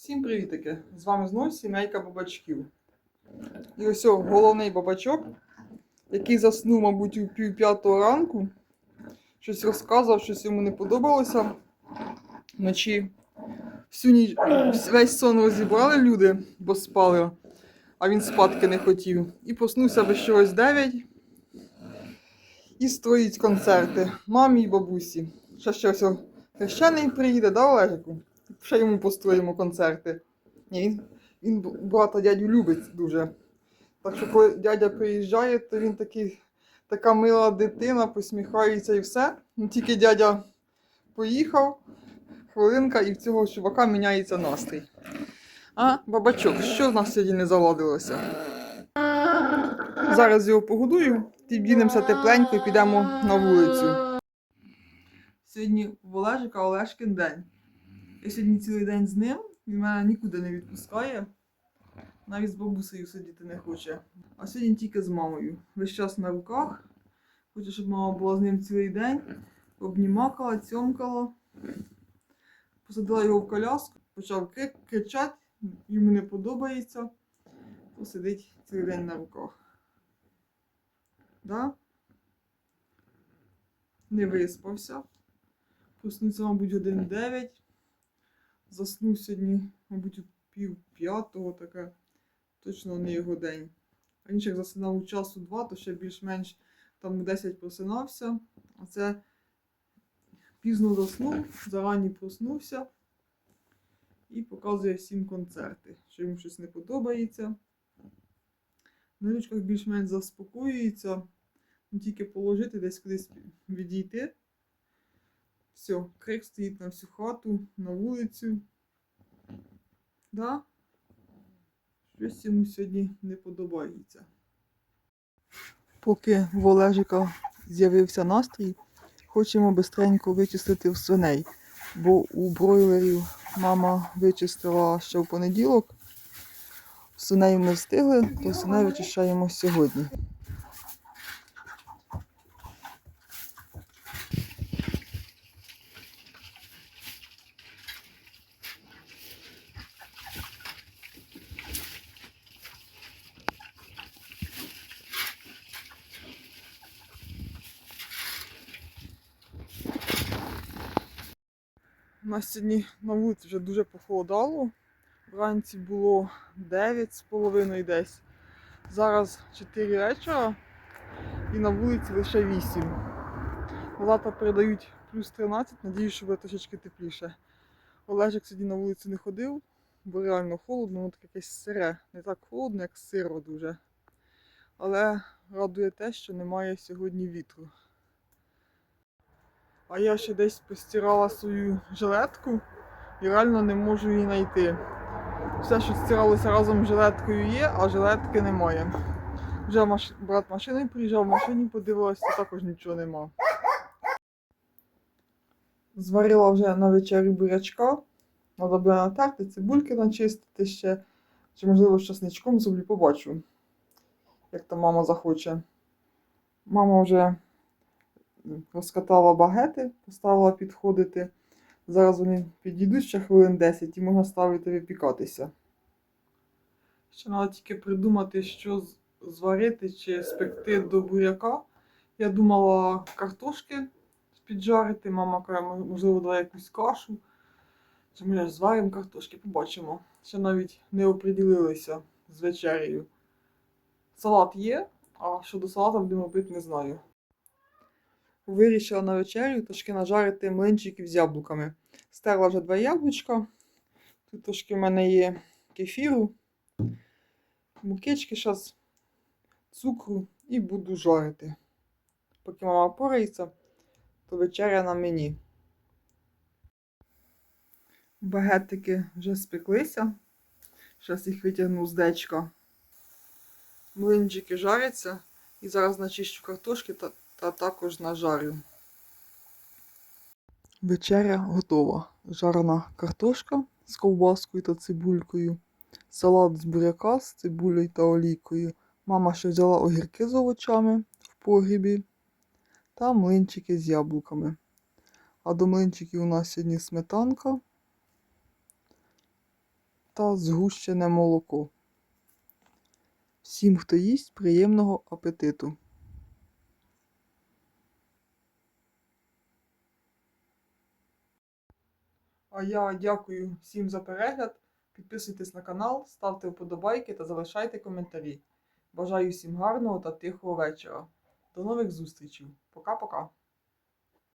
Всім привітики! З вами знову сімейка бабачків. І ось головний бабачок, який заснув, мабуть, у пів п'ятого ранку. Щось розказував, щось йому не подобалося. Вночі всю ніч весь сон розібрали люди, бо спали, а він спадки не хотів. І проснувся без чогось 9 і строїть концерти мамі і бабусі. Ще ще ось хрещений приїде, да, Олежику? Ще йому построїмо концерти. Ні, він, він брата дядю любить дуже. Так що, коли дядя приїжджає, то він такий, така мила дитина, посміхається і все. Ну, тільки дядя поїхав, хвилинка, і в цього чувака міняється настрій. А, бабачок, що в нас сьогодні не заладилося? Зараз його погодую, підійдемося тепленько і підемо на вулицю. Сьогодні в Олежика Олешкин день. Я сьогодні цілий день з ним, він мене нікуди не відпускає. Навіть з бабусею сидіти не хоче. А сьогодні тільки з мамою. Весь час на руках. Хоче, щоб мама була з ним цілий день. Обнімакала, цьомкала. Посадила його в коляску, почав кричати, йому не подобається. То сидить цілий день на руках. Да? Не виспався. Проснувся, мабуть, годин 9 заснув сьогодні, мабуть, у пів п'ятого таке. Точно не його день. Раніше як засинав у часу два, то ще більш-менш там 10 просинався. А це пізно заснув, зарані проснувся і показує всім концерти, що йому щось не подобається. На ручках більш-менш заспокоюється. Ну, тільки положити десь кудись відійти. Все, крик стоїть на всю хату, на вулицю. Да? Щось йому сьогодні не подобається. Поки в Олежика з'явився настрій, хочемо бистренько вичистити в свиней. Бо у бройлерів мама вичистила ще в понеділок. Свиней не встигли, то свиней вичищаємо сьогодні. У нас сьогодні на вулиці вже дуже похолодало. Вранці було 9 з половиною десь. Зараз 4 вечора і на вулиці лише 8. Завтра передають плюс 13, надіюсь, що буде трошечки тепліше. Олежик сьогодні на вулиці не ходив, бо реально холодно, воно таке якесь сире. Не так холодно, як сиро дуже. Але радує те, що немає сьогодні вітру. А я ще десь постирала свою жилетку і реально не можу її знайти. Все, що стиралося разом з жилеткою є, а жилетки немає. Вже маш... брат машиною приїжджав, в машині подивилася, також нічого нема. Зварила вже на вечерю бурячка. Треба буде натерти, цибульки начистити ще. Чи, можливо, з часничком зроблю, побачу, як там мама захоче. Мама вже розкатала багети, поставила підходити. Зараз вони підійдуть ще хвилин 10 і можна ставити випікатися. Ще треба тільки придумати, що зварити чи спекти до буряка. Я думала картошки піджарити. Мама каже, можливо, давай якусь кашу. Чи може зваримо картошки, побачимо. Ще навіть не оприділилися з вечерею. Салат є, а щодо салата будемо робити, не знаю. Вирішила на вечерю трошки нажарити млинчиків з яблуками. Стерла вже два яблучка. Тут трошки в мене є кефіру, мукички зараз, цукру і буду жарити. Поки мама порається, то вечеря на мені. Багетики вже спеклися. Зараз їх витягну з дечка. Млинчики жаряться. І зараз начищу картошки та, та також нажарю. Вечеря готова. Жарена картошка з ковбаскою та цибулькою, салат з буряка з цибулею та олійкою. Мама ще взяла огірки з овочами в погрібі та млинчики з яблуками. А до млинчиків у нас сьогодні сметанка та згущене молоко. Всім, хто їсть, приємного апетиту. А я дякую всім за перегляд. Підписуйтесь на канал, ставте вподобайки та залишайте коментарі. Бажаю всім гарного та тихого вечора. До нових зустрічей. Пока-пока.